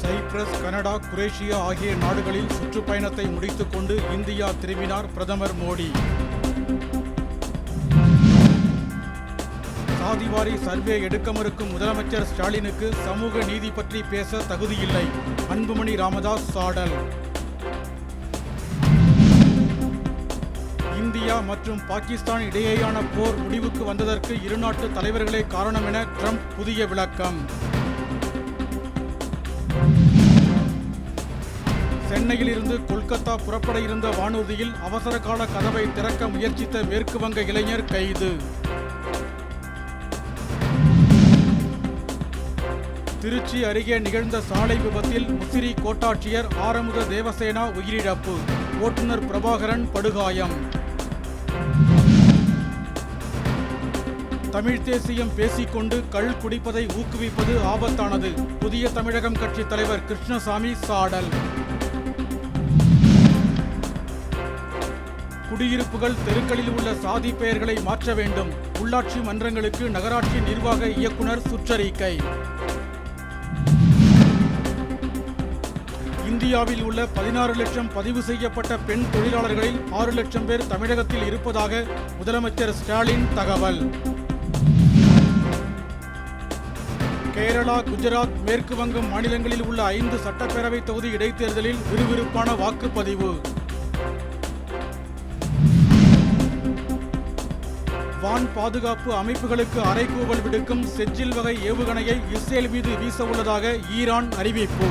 Cyprus Canada Croatia ஆகிய நாடுகளில் சுற்றுப்பயணத்தை முடித்துக் கொண்டு இந்தியா திரும்பினார் பிரதமர் மோடி. சாதிவாரி சர்வே எடுக்க மறுக்கும் முதலமைச்சர் ஸ்டாலினுக்கு சமூக நீதி பற்றி பேச தகுதியில்லை. அன்புமணி ராமதாஸ் சாடல். இந்தியா மற்றும் பாகிஸ்தான் இடையேயான போர் முடிவுக்கு வந்ததற்கு இரு நாட்டு தலைவர்களே காரணம் என ட்ரம்ப் புதிய விளக்கம். சென்னையில் இருந்து கொல்கத்தா புறப்பட இருந்த வானூர்தியில் அவசர கால கதவை திறக்க முயற்சித்த மேற்கு வங்க இளைஞர் கைது. திருச்சி அருகே நிகழ்ந்த சாலை விபத்தில் முசிறி கோட்டாட்சியர் ஆரமுத தேவசேனா உயிரிழப்பு. ஓட்டுநர் பிரபாகரன் படுகாயம். தமிழ் தேசியம் பேசிக்கொண்டு கள் குடிப்பதை ஊக்குவிப்பது ஆபத்தானது. புதிய தமிழகம் கட்சி தலைவர் கிருஷ்ணசாமி சாடல். குடியிருப்புகள் தெருக்களில் உள்ள சாதி பெயர்களை மாற்ற வேண்டும். உள்ளாட்சி மன்றங்களுக்கு நகராட்சி நிர்வாக இயக்குனர் சுற்றறிக்கை. இந்தியாவில் உள்ள பதினாறு லட்சம் பதிவு செய்யப்பட்ட பெண் தொழிலாளர்களில் ஆறு லட்சம் பேர் தமிழகத்தில் இருப்பதாக முதலமைச்சர் ஸ்டாலின் தகவல். கேரளா குஜராத் மேற்கு வங்கம் மாநிலங்களில் உள்ள ஐந்து சட்டப்பேரவை தொகுதி இடைத்தேர்தலில் விறுவிறுப்பான வாக்குப்பதிவு. வான் பாதுகாப்பு அமைப்புகளுக்கு அரைக்கூவல் விடுக்கும் செஜ்ஜில் வகை ஏவுகணையை இஸ்ரேல் மீது வீச உள்ளதாக ஈரான் அறிவிப்பு.